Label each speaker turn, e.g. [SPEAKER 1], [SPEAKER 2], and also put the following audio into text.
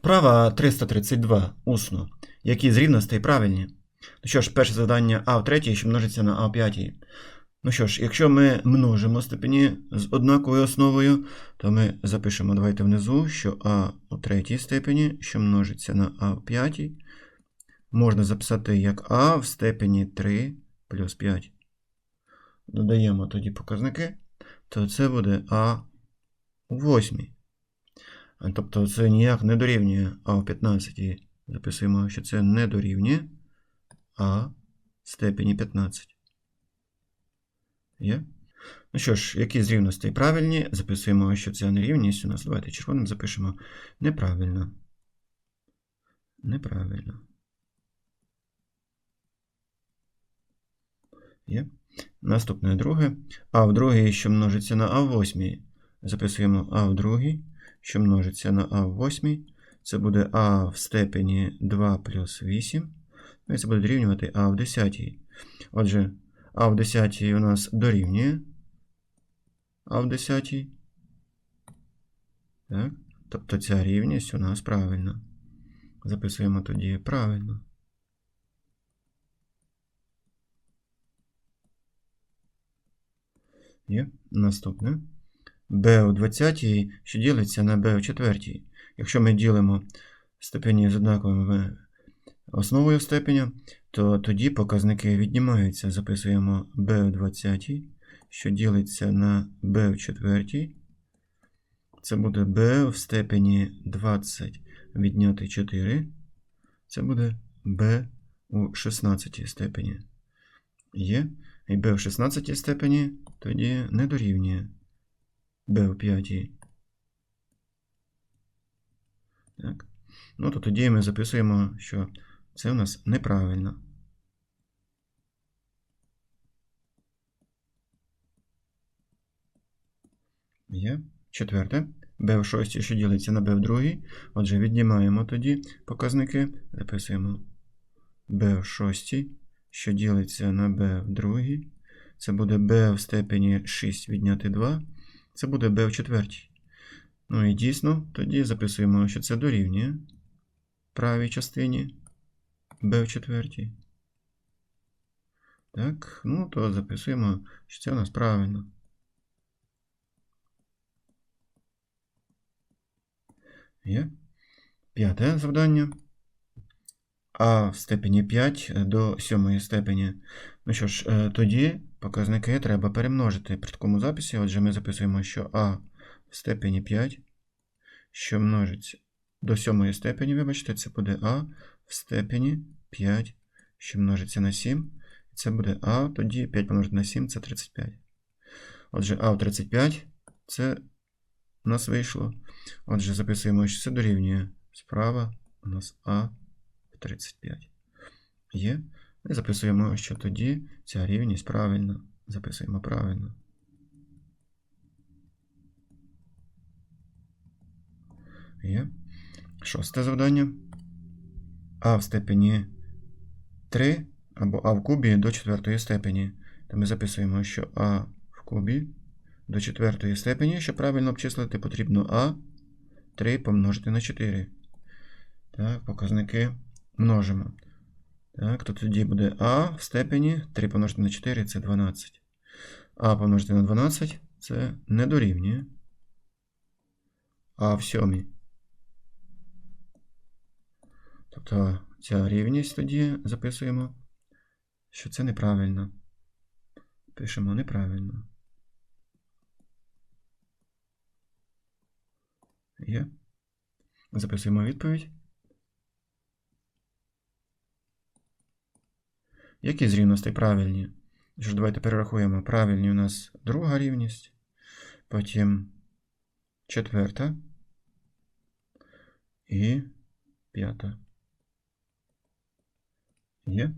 [SPEAKER 1] Вправа 332. Усно. Які з рівностей правильні? Ну що ж, перше завдання а в третій, що множиться на а в п'ятій. Ну що ж, якщо ми множимо степені з однаковою основою, то ми запишемо, давайте внизу, що а у третій степені, що множиться на а в п'ятій, можна записати як а в степені 3 плюс 5. Додаємо тоді показники, то це буде а у восьмій. Тобто це ніяк не дорівнює А в 15. Записуємо, що це не дорівнює А степені 15. Є? Ну що ж, які з рівностей правильні? Записуємо, що це нерівність у нас. Давайте червоним запишемо неправильно. Неправильно. Є. Наступне друге. А в другій, що множиться на А в восьмій. Записуємо А в другій що множиться на а в восьмій. Це буде а в степені 2 плюс 8. Ну і це буде дорівнювати а в десятій. Отже, а в десятій у нас дорівнює а в десятій. Так. Тобто ця рівність у нас правильна. Записуємо тоді правильно. Є. Наступне b у 20, що ділиться на b у 4. Якщо ми ділимо степені з однаковою основою степеня, то тоді показники віднімаються. Записуємо b у 20, що ділиться на b у 4. Це буде b в степені 20 відняти 4. Це буде b у 16 степені. Є. І b в 16 степені тоді не дорівнює b у п'ятій. Так. Ну, то тоді ми записуємо, що це у нас неправильно. Є. Четверте. b в шостій, що ділиться на b в другій. Отже, віднімаємо тоді показники. Записуємо b в шостій, що ділиться на b в другій. Це буде b в степені 6 відняти 2. Це буде b в четвертій. Ну і дійсно, тоді записуємо, що це дорівнює правій частині b в четвертій. Так, ну то записуємо, що це у нас правильно. Є. П'яте завдання. А в степені 5 до сьомої степені. Ну що ж, е, тоді показники треба перемножити при такому записі. Отже, ми записуємо, що А в степені 5, що множиться до сьомої степені, вибачте, це буде А в степені 5, що множиться на 7. Це буде А, тоді 5 помножити на 7 це 35. Отже, А в 35 це у нас вийшло. Отже, записуємо, що це дорівнює справа у нас А 35. Є. І записуємо, що тоді ця рівність правильна. Записуємо правильно. Є. Шосте завдання. А в степені 3 або А в кубі до четвертої степені. То ми записуємо, що А в кубі до четвертої степені, щоб правильно обчислити, потрібно А 3 помножити на 4. Так, показники множимо. Так, то тоді буде А в степені 3 помножити на 4 це 12. А помножити на 12 це не дорівнює. А в сьомій. Тобто ця рівність тоді записуємо, що це неправильно. Пишемо неправильно. Є. Записуємо відповідь. Які з рівностей правильні? Що ж, давайте перерахуємо. Правильні у нас друга рівність, потім четверта і п'ята. Є?